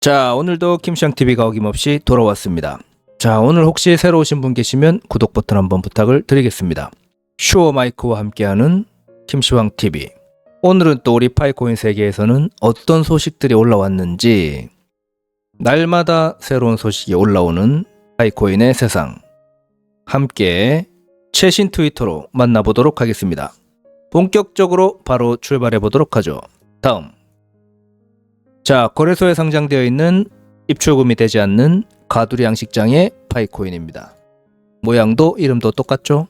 자, 오늘도 김시영TV가 어김없이 돌아왔습니다. 자, 오늘 혹시 새로 오신 분 계시면 구독 버튼 한번 부탁을 드리겠습니다. 슈어 마이크와 함께하는 김시황TV. 오늘은 또 우리 파이코인 세계에서는 어떤 소식들이 올라왔는지 날마다 새로운 소식이 올라오는 파이코인의 세상. 함께 최신 트위터로 만나보도록 하겠습니다. 본격적으로 바로 출발해 보도록 하죠. 다음. 자, 거래소에 상장되어 있는 입출금이 되지 않는 가두리 양식장의 파이코인입니다. 모양도 이름도 똑같죠?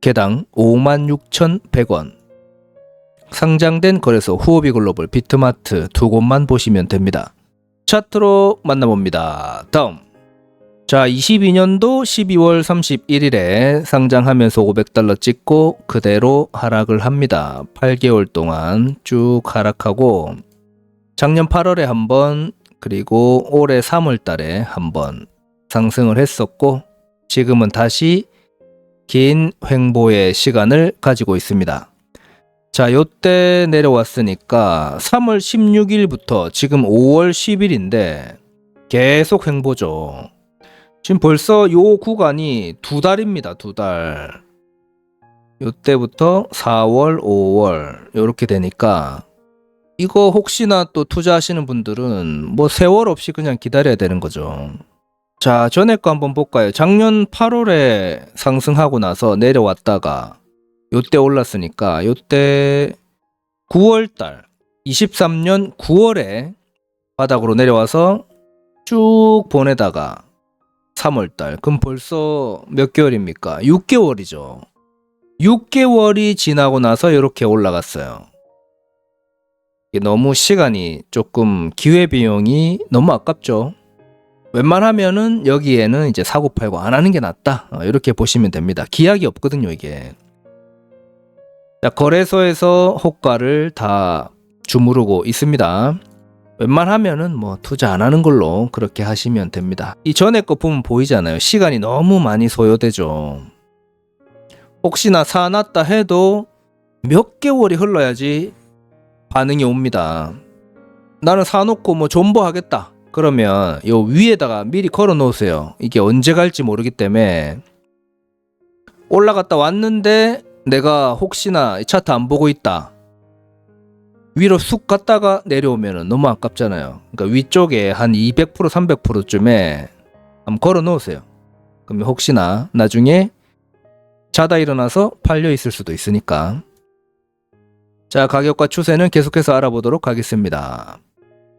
개당 56,100원. 상장된 거래소 후오비 글로벌 비트마트 두 곳만 보시면 됩니다. 차트로 만나봅니다. 다음. 자, 22년도 12월 31일에 상장하면서 500달러 찍고 그대로 하락을 합니다. 8개월 동안 쭉 하락하고 작년 8월에 한 번, 그리고 올해 3월 달에 한번 상승을 했었고, 지금은 다시 긴 횡보의 시간을 가지고 있습니다. 자, 요때 내려왔으니까 3월 16일부터 지금 5월 10일인데 계속 횡보죠. 지금 벌써 요 구간이 두 달입니다, 두 달. 요때부터 4월, 5월, 요렇게 되니까 이거 혹시나 또 투자하시는 분들은 뭐 세월 없이 그냥 기다려야 되는 거죠. 자, 전에 거 한번 볼까요? 작년 8월에 상승하고 나서 내려왔다가 요때 올랐으니까 요때 9월 달 23년 9월에 바닥으로 내려와서 쭉 보내다가 3월 달 그럼 벌써 몇 개월입니까? 6개월이죠. 6개월이 지나고 나서 이렇게 올라갔어요. 너무 시간이 조금 기회 비용이 너무 아깝죠. 웬만하면은 여기에는 이제 사고 팔고 안 하는 게 낫다. 어, 이렇게 보시면 됩니다. 기약이 없거든요, 이게. 자, 거래소에서 호가를 다 주무르고 있습니다. 웬만하면은 뭐 투자 안 하는 걸로 그렇게 하시면 됩니다. 이 전에 거 보면 보이잖아요. 시간이 너무 많이 소요되죠. 혹시나 사놨다 해도 몇 개월이 흘러야지 반응이 옵니다. 나는 사놓고 뭐 존버하겠다. 그러면 요 위에다가 미리 걸어 놓으세요. 이게 언제 갈지 모르기 때문에 올라갔다 왔는데 내가 혹시나 이 차트 안 보고 있다. 위로 쑥 갔다가 내려오면 너무 아깝잖아요. 그러니까 위쪽에 한 200% 300%쯤에 한번 걸어 놓으세요. 그러면 혹시나 나중에 자다 일어나서 팔려 있을 수도 있으니까. 자, 가격과 추세는 계속해서 알아보도록 하겠습니다.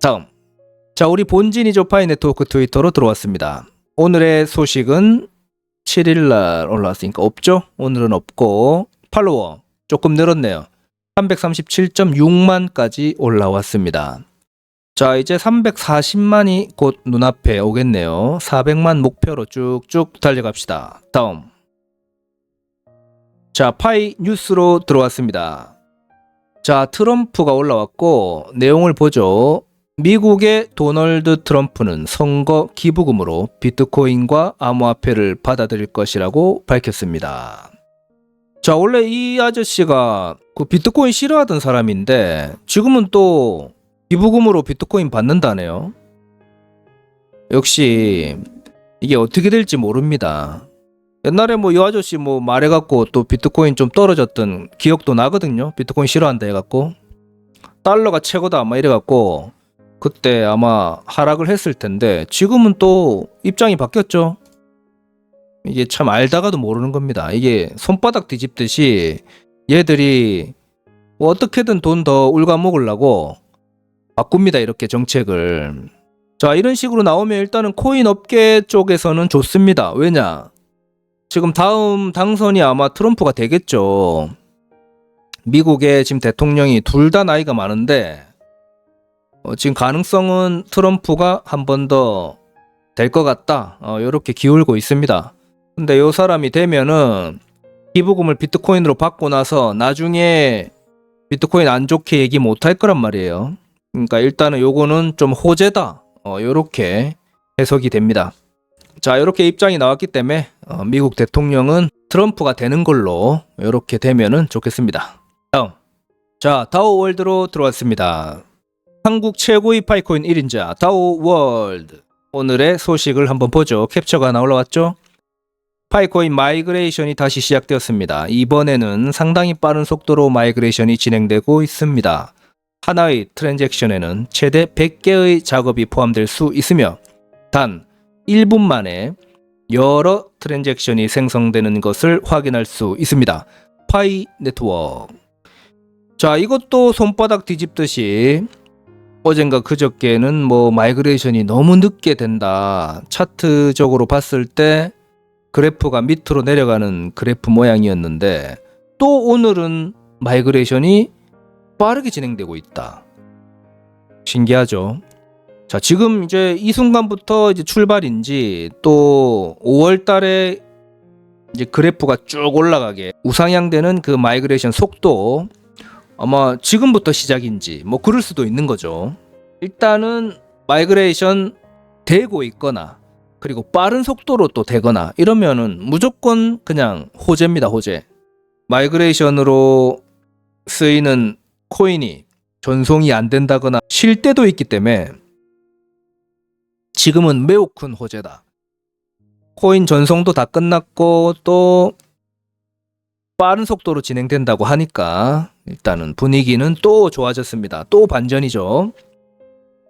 다음. 자, 우리 본진이죠 파이 네트워크 트위터로 들어왔습니다. 오늘의 소식은 7일날 올라왔으니까 없죠? 오늘은 없고 팔로워 조금 늘었네요. 337.6만까지 올라왔습니다. 자, 이제 340만이 곧 눈앞에 오겠네요. 400만 목표로 쭉쭉 달려갑시다. 다음. 자, 파이 뉴스로 들어왔습니다. 자, 트럼프가 올라왔고 내용을 보죠. 미국의 도널드 트럼프는 선거 기부금으로 비트코인과 암호화폐를 받아들일 것이라고 밝혔습니다. 자, 원래 이 아저씨가 그 비트코인 싫어하던 사람인데 지금은 또 기부금으로 비트코인 받는다네요. 역시 이게 어떻게 될지 모릅니다. 옛날에 뭐 이 아저씨 뭐 말해갖고 또 비트코인 좀 떨어졌던 기억도 나거든요. 비트코인 싫어한다 해갖고 달러가 최고다 아마 이래갖고 그때 아마 하락을 했을 텐데 지금은 또 입장이 바뀌었죠. 이게 참 알다가도 모르는 겁니다. 이게 손바닥 뒤집듯이 얘들이 뭐 어떻게든 돈더 울가 먹으려고 바꿉니다. 이렇게 정책을. 자, 이런 식으로 나오면 일단은 코인 업계 쪽에서는 좋습니다. 왜냐? 지금 다음 당선이 아마 트럼프가 되겠죠. 미국의 지금 대통령이 둘 다 나이가 많은데 어, 지금 가능성은 트럼프가 한 번 더 될 것 같다. 어, 이렇게 기울고 있습니다. 근데 요 사람이 되면은 기부금을 비트코인으로 받고 나서 나중에 비트코인 안 좋게 얘기 못 할 거란 말이에요. 그러니까 일단은 요거는 좀 호재다. 어, 요렇게 해석이 됩니다. 자, 이렇게 입장이 나왔기 때문에 어, 미국 대통령은 트럼프가 되는 걸로 이렇게 되면은 좋겠습니다. 다음. 자, 다오 월드로 들어왔습니다. 한국 최고의 파이코인 1인자 다오 월드. 오늘의 소식을 한번 보죠. 캡처가 하나 올라왔죠? 파이코인 마이그레이션이 다시 시작되었습니다. 이번에는 상당히 빠른 속도로 마이그레이션이 진행되고 있습니다. 하나의 트랜잭션에는 최대 100개의 작업이 포함될 수 있으며 단 1분 만에 여러 트랜잭션이 생성되는 것을 확인할 수 있습니다. 파이 네트워크. 자, 이것도 손바닥 뒤집듯이 어젠가 그저께는 뭐 마이그레이션이 너무 늦게 된다. 차트적으로 봤을 때 그래프가 밑으로 내려가는 그래프 모양이었는데 또 오늘은 마이그레이션이 빠르게 진행되고 있다. 신기하죠? 자, 지금 이제 이 순간부터 이제 출발인지 또 5월 달에 이제 그래프가 쭉 올라가게 우상향되는 그 마이그레이션 속도 아마 지금부터 시작인지 뭐 그럴 수도 있는 거죠. 일단은 마이그레이션 되고 있거나 그리고 빠른 속도로 또 되거나 이러면은 무조건 그냥 호재입니다, 호재. 마이그레이션으로 쓰이는 코인이 전송이 안 된다거나 쉴 때도 있기 때문에 지금은 매우 큰 호재다. 코인 전송도 다 끝났고 또 빠른 속도로 진행된다고 하니까 일단은 분위기는 또 좋아졌습니다. 또 반전이죠.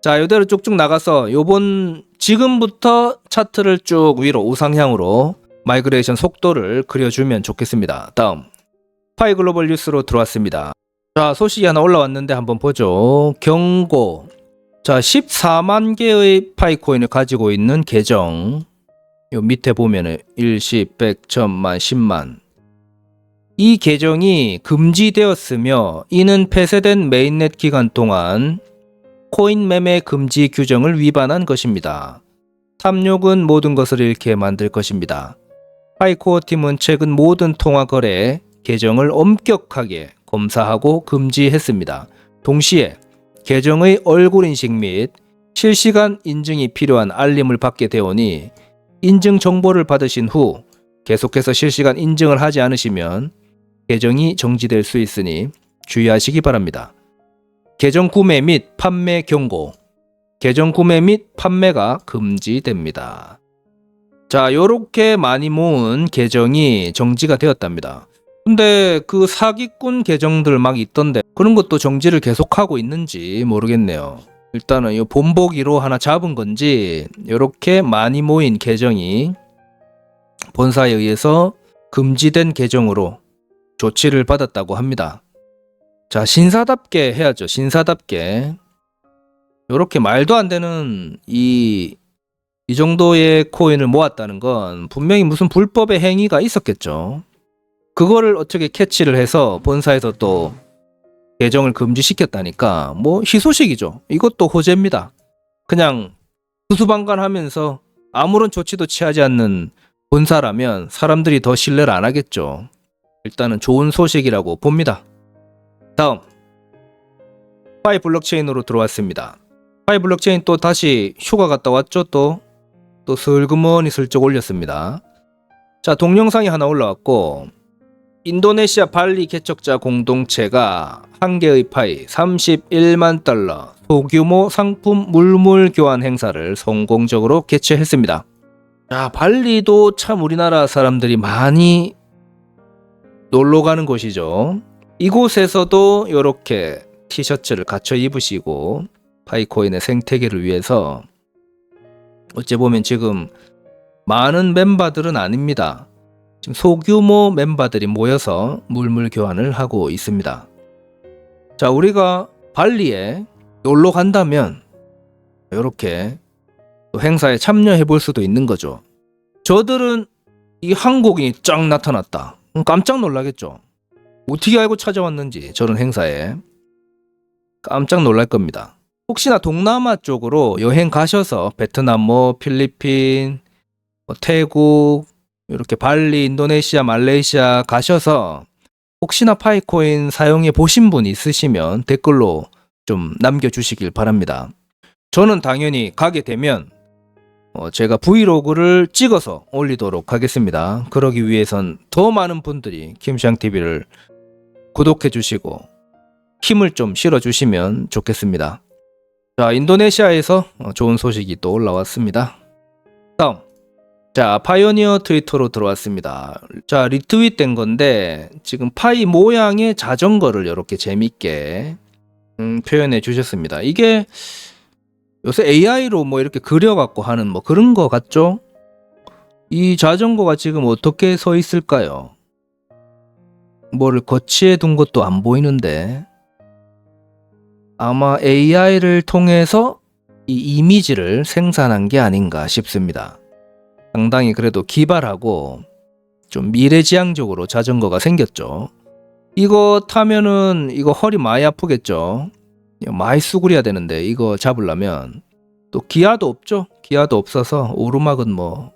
자, 이대로 쭉쭉 나가서 요번 지금부터 차트를 쭉 위로 우상향으로 마이그레이션 속도를 그려주면 좋겠습니다. 다음 파이 글로벌 뉴스로 들어왔습니다. 자, 소식이 하나 올라왔는데 한번 보죠. 경고. 자, 14만 개의 파이 코인을 가지고 있는 계정. 요 밑에 보면은 1, 10, 100, 1000만, 10만. 이 계정이 금지되었으며 이는 폐쇄된 메인넷 기간 동안 코인 매매 금지 규정을 위반한 것입니다. 탐욕은 모든 것을 잃게 만들 것입니다. 파이코어 팀은 최근 모든 통화 거래 계정을 엄격하게 검사하고 금지했습니다. 동시에 계정의 얼굴 인식 및 실시간 인증이 필요한 알림을 받게 되오니 인증 정보를 받으신 후 계속해서 실시간 인증을 하지 않으시면 계정이 정지될 수 있으니 주의하시기 바랍니다. 계정 구매 및 판매 경고. 계정 구매 및 판매가 금지됩니다. 자, 요렇게 많이 모은 계정이 정지가 되었답니다. 근데 그 사기꾼 계정들 막 있던데 그런 것도 정지를 계속하고 있는지 모르겠네요. 일단은 이 본보기로 하나 잡은 건지 이렇게 많이 모인 계정이 본사에 의해서 금지된 계정으로 조치를 받았다고 합니다. 자, 신사답게 해야죠. 신사답게. 이렇게 말도 안 되는 이, 이 정도의 코인을 모았다는 건 분명히 무슨 불법의 행위가 있었겠죠. 그거를 어떻게 캐치를 해서 본사에서 또 계정을 금지시켰다니까 뭐 희소식이죠. 이것도 호재입니다. 그냥 수수방관하면서 아무런 조치도 취하지 않는 본사라면 사람들이 더 신뢰를 안 하겠죠. 일단은 좋은 소식이라고 봅니다. 다음 파이 블록체인으로 들어왔습니다. 파이 블록체인 또 다시 휴가 갔다 왔죠 또. 또 슬그머니 슬쩍 올렸습니다. 자 동영상이 하나 올라왔고 인도네시아 발리 개척자 공동체가 한 개의 파이 31만 달러 소규모 상품 물물 교환 행사를 성공적으로 개최했습니다. 자, 발리도 참 우리나라 사람들이 많이 놀러 가는 곳이죠. 이곳에서도 이렇게 티셔츠를 갖춰 입으시고 파이코인의 생태계를 위해서 어찌 보면 지금 많은 멤버들은 아닙니다. 지금 소규모 멤버들이 모여서 물물 교환을 하고 있습니다. 자, 우리가 발리에 놀러 간다면 이렇게 행사에 참여해 볼 수도 있는 거죠. 저들은 이 한국인이 쫙 나타났다. 깜짝 놀라겠죠. 어떻게 알고 찾아왔는지 저런 행사에 깜짝 놀랄 겁니다. 혹시나 동남아 쪽으로 여행 가셔서 베트남 뭐 필리핀 뭐 태국 이렇게 발리 인도네시아 말레이시아 가셔서 혹시나 파이코인 사용해 보신 분 있으시면 댓글로 좀 남겨주시길 바랍니다. 저는 당연히 가게 되면 어, 제가 브이로그를 찍어서 올리도록 하겠습니다. 그러기 위해선 더 많은 분들이 김샹 TV를 구독해 주시고 힘을 좀 실어 주시면 좋겠습니다. 자, 인도네시아에서 어, 좋은 소식이 또 올라왔습니다. 다음. 자, 파이오니어 트위터로 들어왔습니다. 자, 리트윗 된 건데, 지금 파이 모양의 자전거를 이렇게 재밌게 음, 표현해 주셨습니다. 이게 요새 AI로 뭐 이렇게 그려갖고 하는 뭐 그런 거 같죠? 이 자전거가 지금 어떻게 서 있을까요? 뭐를 거치해 둔 것도 안 보이는데, 아마 AI를 통해서 이 이미지를 생산한 게 아닌가 싶습니다. 상당히 그래도 기발하고 좀 미래지향적으로 자전거가 생겼죠. 이거 타면은 이거 허리 많이 아프겠죠. 많이 수그려야 되는데 이거 잡으려면 또 기아도 없죠. 기아도 없어서 오르막은 뭐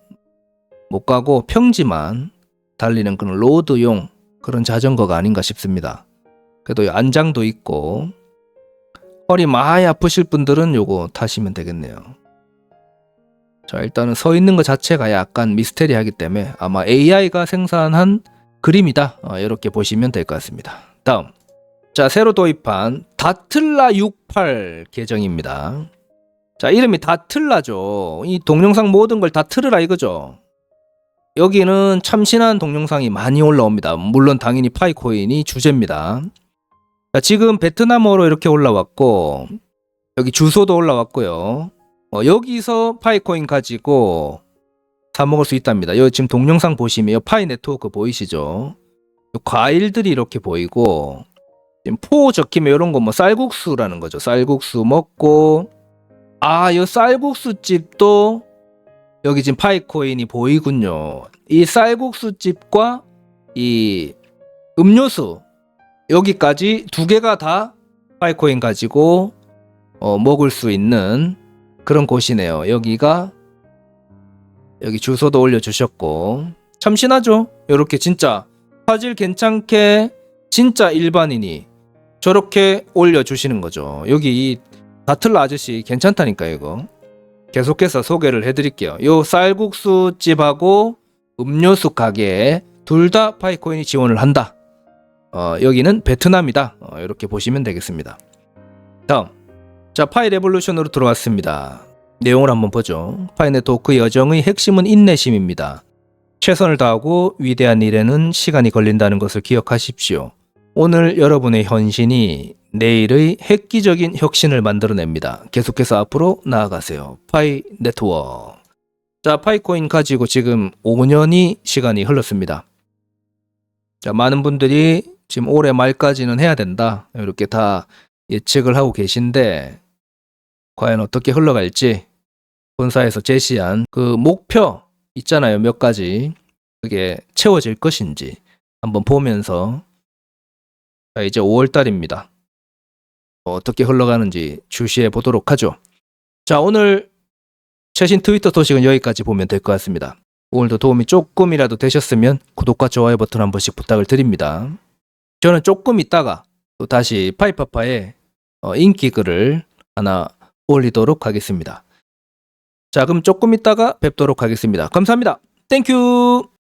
못 가고 평지만 달리는 그런 로드용 그런 자전거가 아닌가 싶습니다. 그래도 안장도 있고 허리 많이 아프실 분들은 요거 타시면 되겠네요. 자, 일단은 서 있는 것 자체가 약간 미스테리하기 때문에 아마 AI가 생산한 그림이다. 어, 이렇게 보시면 될 것 같습니다. 다음. 자, 새로 도입한 다틀라 68 계정입니다. 자, 이름이 다틀라죠. 이 동영상 모든 걸 다 틀으라 이거죠. 여기는 참신한 동영상이 많이 올라옵니다. 물론 당연히 파이코인이 주제입니다. 자, 지금 베트남어로 이렇게 올라왔고 여기 주소도 올라왔고요. 어, 여기서 파이코인 가지고 사 먹을 수 있답니다. 여기 지금 동영상 보시면 요 파이 네트워크 보이시죠? 요 과일들이 이렇게 보이고 지금 포 적히면 이런 거 뭐 쌀국수라는 거죠. 쌀국수 먹고 아, 요 쌀국수 집도 여기 지금 파이코인이 보이군요. 이 쌀국수 집과 이 음료수 여기까지 두 개가 다 파이코인 가지고 어, 먹을 수 있는 그런 곳이네요. 여기가 여기 주소도 올려주셨고 참 신하죠. 이렇게 진짜 화질 괜찮게 진짜 일반인이 저렇게 올려주시는 거죠. 여기 이 다틀라 아저씨 괜찮다니까 이거. 계속해서 소개를 해드릴게요. 요 쌀국수 집하고 음료수 가게 둘 다 파이코인이 지원을 한다. 어, 여기는 베트남이다. 어, 이렇게 보시면 되겠습니다. 다음. 자, 파이 레볼루션으로 들어왔습니다. 내용을 한번 보죠. 파이 네트워크 여정의 핵심은 인내심입니다. 최선을 다하고 위대한 일에는 시간이 걸린다는 것을 기억하십시오. 오늘 여러분의 현신이 내일의 획기적인 혁신을 만들어냅니다. 계속해서 앞으로 나아가세요. 파이 네트워크. 자, 파이코인 가지고 지금 5년이 시간이 흘렀습니다. 자, 많은 분들이 지금 올해 말까지는 해야 된다. 이렇게 다 예측을 하고 계신데 과연 어떻게 흘러갈지 본사에서 제시한 그 목표 있잖아요. 몇 가지. 그게 채워질 것인지 한번 보면서 자, 이제 5월 달입니다. 어떻게 흘러가는지 주시해 보도록 하죠. 자, 오늘 최신 트위터 소식은 여기까지 보면 될 것 같습니다. 오늘도 도움이 조금이라도 되셨으면 구독과 좋아요 버튼 한 번씩 부탁을 드립니다. 저는 조금 있다가 또 다시 파이파파에 어, 인기 글을 하나 올리도록 하겠습니다. 자, 그럼 조금 있다가 뵙도록 하겠습니다. 감사합니다. 땡큐!